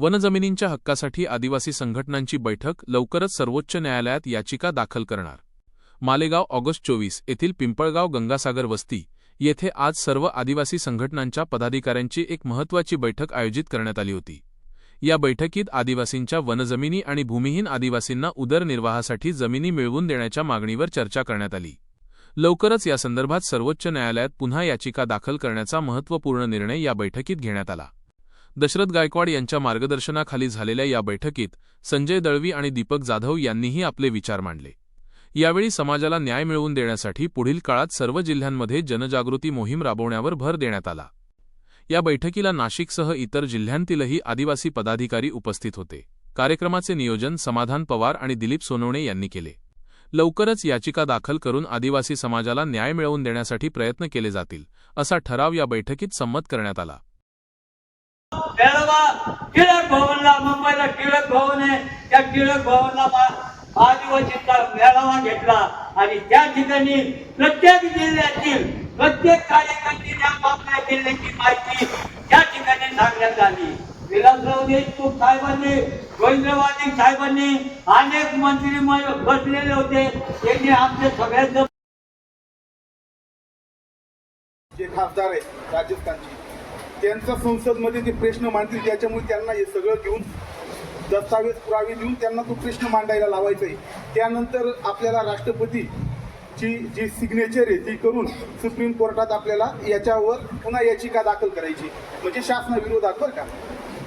वनजमिनींच्या हक्कासाठी आदिवासी संघटनांची बैठक लवकरच सर्वोच्च न्यायालयात याचिका दाखल करणार. मालेगाव ऑगस्ट चोवीस येथील पिंपळगाव गंगासागर वस्ती येथे आज सर्व आदिवासी संघटनांच्या पदाधिकाऱ्यांची एक महत्त्वाची बैठक आयोजित करण्यात आली होती. या बैठकीत आदिवासींच्या वनजमिनी आणि भूमिहीन आदिवासींना उदरनिर्वाहासाठी जमिनी मिळवून देण्याच्या मागणीवर चर्चा करण्यात आली. लवकरच यासंदर्भात सर्वोच्च न्यायालयात पुन्हा याचिका दाखल करण्याचा महत्त्वपूर्ण निर्णय या बैठकीत घेण्यात आला. दशरथ गायकवाड यांच्या मार्गदर्शनाखाली झालेल्या या बैठकीत संजय दळवी आणि दीपक जाधव यांनीही आपले विचार मांडले. यावेळी समाजाला न्याय मिळवून देण्यासाठी पुढील काळात सर्व जिल्ह्यांमध्ये जनजागृती मोहीम राबवण्यावर भर देण्यात आला. या बैठकीला नाशिकसह इतर जिल्ह्यांतीलही आदिवासी पदाधिकारी उपस्थित होते. कार्यक्रमाचे नियोजन समाधान पवार आणि दिलीप सोनवणे यांनी केले. लवकरच याचिका दाखल करून आदिवासी समाजाला न्याय मिळवून देण्यासाठी प्रयत्न केले जातील असा ठराव या बैठकीत संमत करण्यात आला. मेळावा टिळक भवनला मुंबईला टिळक भवन आहे. त्या टिळक भवनला आदिवासींचा मेळावा घेतला. आणि त्या ठिकाणी प्रत्येक जिल्ह्यातील प्रत्येक कार्यकर्त्याने आपापल्या जिल्ह्याची माहिती त्या ठिकाणी सांगण्यात आली. विलासराव देशमुख साहेबांनी गोविंदवादी साहेबांनी अनेक मंत्री बसलेले होते. त्यांनी आमच्या सगळ्यांचं जे खासदार आहेत राजस्थानची. त्यांचा संसदमध्ये ते प्रश्न मांडतील त्याच्यामुळे त्यांना हे सगळं घेऊन दस्तावेज पुरावे देऊन त्यांना तो प्रश्न मांडायला लावायचा आहे. त्यानंतर आपल्याला राष्ट्रपतीची जी सिग्नेचर आहे ती करून सुप्रीम कोर्टात आपल्याला याच्यावर पुन्हा याचिका दाखल करायची. म्हणजे शासनाविरोधात बरं का?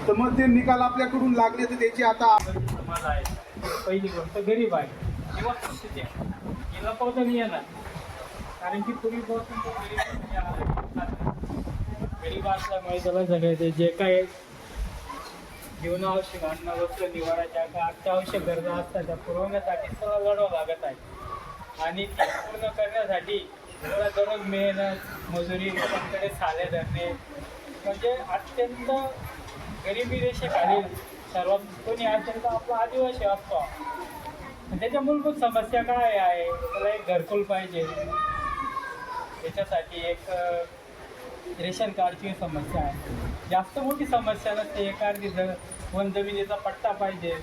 तर मग ते निकाल आपल्याकडून लागले तर त्याची आता समाज आहे पहिली गोष्ट गरीब आहे. किंवा येणार? कारण की पूर्वीपासून गरीब असल्यामुळे त्याला सगळे ते जे काय जीवनावश्यक अन्न वस्त्र निवारा ज्या काय अत्यावश्यक गरजा असतात त्या पुरवण्यासाठी सगळं लढावं लागत आहे. आणि ते पूर्ण करण्यासाठी त्याला दररोज मेहनत मजुरी लोकांकडे साले धरणे म्हणजे अत्यंत गरिबी रेषेखालील सर्वात कोणी असेल तर आपला आदिवासी असतो. त्याच्या मूलभूत समस्या काय आहे? त्याला एक घरकुल पाहिजे. त्याच्यासाठी एक रेशन कार्डची समस्या आहे. जास्त मोठी समस्या नसते एखादी जर वन जमिनीचा पट्टा पाहिजे.